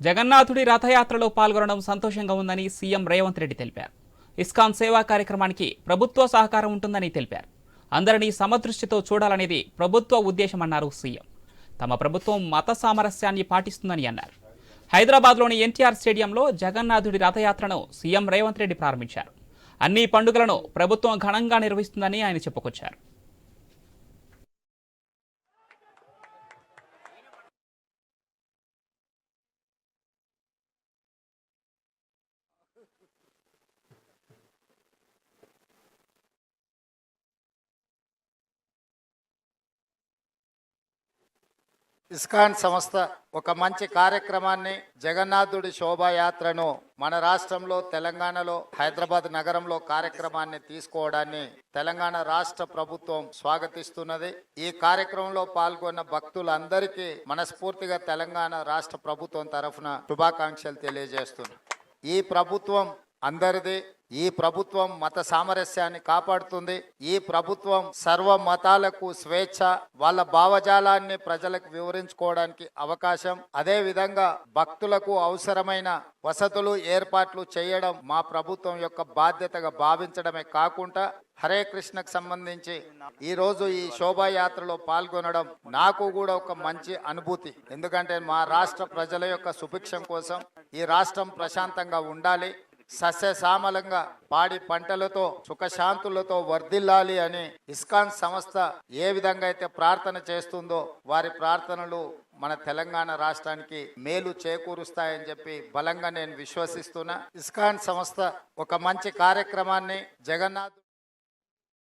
జగన్నాథుడి రథయాత్రలో పాల్గొనడం సంతోషంగా ఉందని సీఎం రేవంత్ రెడ్డి తెలిపారు. ఇస్కాన్ సేవా కార్యక్రమానికి ప్రభుత్వ సహకారం ఉంటుందని తెలిపారు. అందరినీ సమదృష్టితో చూడాలనేది ప్రభుత్వ ఉద్దేశమన్నారు సీఎం. తమ ప్రభుత్వం మత సామరస్యాన్ని పాటిస్తుందని అన్నారు. హైదరాబాద్లోని ఎన్టీఆర్ స్టేడియంలో జగన్నాథుడి రథయాత్రను సీఎం రేవంత్ రెడ్డి ప్రారంభించారు. అన్ని పండుగలను ప్రభుత్వం ఘనంగా నిర్వహిస్తుందని ఆయన చెప్పుకొచ్చారు. ఇస్కాన్ సంస్థ ఒక మంచి కార్యక్రమాన్ని జగన్నాథుడి శోభాయాత్రను మన రాష్ట్రంలో తెలంగాణలో హైదరాబాద్ నగరంలో కార్యక్రమాన్ని తీసుకోవడాన్ని తెలంగాణ రాష్ట్ర ప్రభుత్వం స్వాగతిస్తున్నది. ఈ కార్యక్రమంలో పాల్గొన్న భక్తులందరికీ మనస్ఫూర్తిగా తెలంగాణ రాష్ట్ర ప్రభుత్వం తరఫున శుభాకాంక్షలు తెలియజేస్తుంది ఈ ప్రభుత్వం అందరిది. ఈ ప్రభుత్వం మత సామరస్యాన్ని కాపాడుతుంది. ఈ ప్రభుత్వం సర్వ మతాలకు స్వేచ్ఛ వాళ్ళ భావజాలాన్ని ప్రజలకు వివరించుకోవడానికి అవకాశం. అదే విధంగా భక్తులకు అవసరమైన వసతులు ఏర్పాట్లు చేయడం మా ప్రభుత్వం యొక్క బాధ్యతగా భావించడమే కాకుండా హరే కృష్ణకు సంబంధించి ఈ రోజు ఈ శోభాయాత్రలో పాల్గొనడం నాకు కూడా ఒక మంచి అనుభూతి. ఎందుకంటే మా రాష్ట్ర ప్రజల యొక్క సుభిక్షం కోసం ఈ రాష్ట్రం ప్రశాంతంగా ఉండాలి. సస్యశ్యామలంగా పాడి పంటలతో సుఖశాంతులతో వర్ధిల్లాలి అని ఇస్కాన్ సంస్థ ఏ విధంగా అయితే ప్రార్థన చేస్తుందో వారి ప్రార్థనలు మన తెలంగాణ రాష్ట్రానికి మేలు చేకూరుస్తాయని చెప్పి బలంగా నేను విశ్వసిస్తున్నా. ఇస్కాన్ సంస్థ ఒక మంచి కార్యక్రమాన్ని జగన్నాథ్